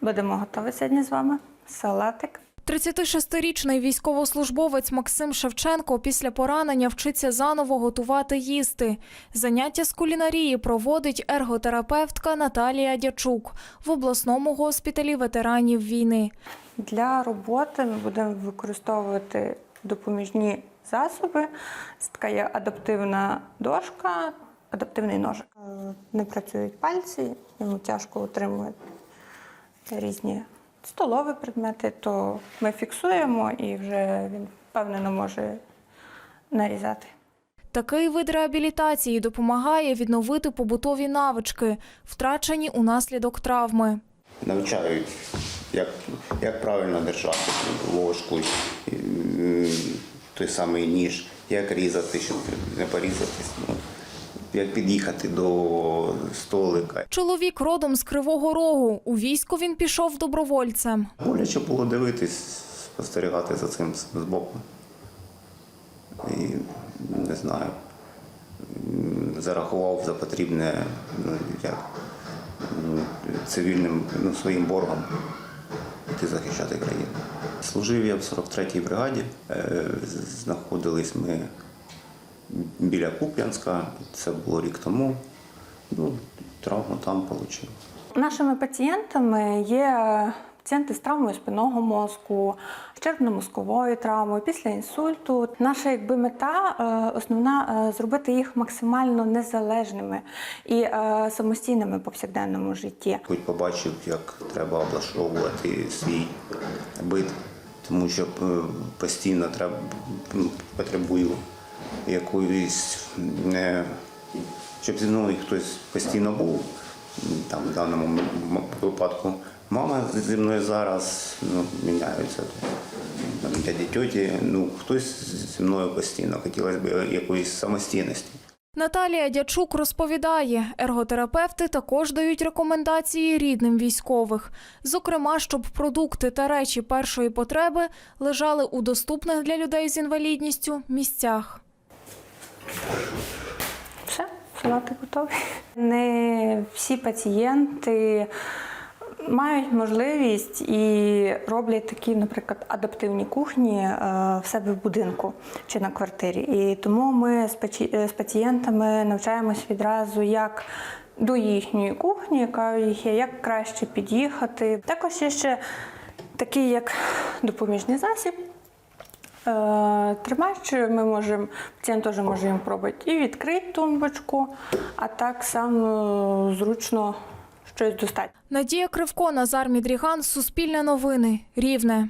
Будемо готові сьогодні з вами. Салатик. 36-річний військовослужбовець Максим Шевченко після поранення вчиться заново готувати їсти. Заняття з кулінарії проводить ерготерапевтка Наталія Дячук в обласному госпіталі ветеранів війни. Для роботи ми будемо використовувати допоміжні засоби. Це така є адаптивна дошка, адаптивний ножик. Е, Не працюють пальці, йому тяжко утримувати різні столові предмети, то ми фіксуємо і вже він впевнено може нарізати. Такий вид реабілітації допомагає відновити побутові навички, втрачені унаслідок травми. навчають, як, як правильно держати ложку, той самий ніж, як різати, щоб не порізатись, ну, як під'їхати до столика. Чоловік родом з Кривого Рогу. У військо він пішов добровольцем. Боляче було дивитись, спостерігати за цим збоку. І не знаю, зарахував за потрібне ну, як, цивільним ну, своїм боргом йти захищати країну. Служив я в 43-й бригаді. Е, Знаходились ми біля Куп'янська, це було рік тому. Ну, травму там отримав. Нашими пацієнтами є пацієнти з травмою спинного мозку, з черепно-мозковою травмою, після інсульту. Наша якби мета е, основна е, зробити їх максимально незалежними і е, самостійними в повсякденному житті. Хоч побачив, як треба облаштовувати свій бит, тому що постійно треба, потребую якоїсь, не, щоб зі мною хтось постійно був. Там в даному випадку мама зі мною зараз ну, міняються. Дяді тьоті, ну хтось зі мною постійно. Хотілося б якоїсь самостійності. Наталія Дячук розповідає, ерготерапевти також дають рекомендації рідним військових, зокрема, щоб продукти та речі першої потреби лежали у доступних для людей з інвалідністю місцях. Все, салатик готовий. Не всі пацієнти мають можливість і роблять такі, наприклад, адаптивні кухні е, в себе в будинку чи на квартирі. І тому ми з е, пацієнтами навчаємось відразу, як до їхньої кухні, яка їх є, як краще під'їхати. Також є ще такий як допоміжний засіб. Е, Тримач ми можемо, пацієнт теж може їм пробувати і відкрити тумбочку, а так само зручно щось достати. Надія Кривко, Назар Мідріган, Суспільне новини, Рівне.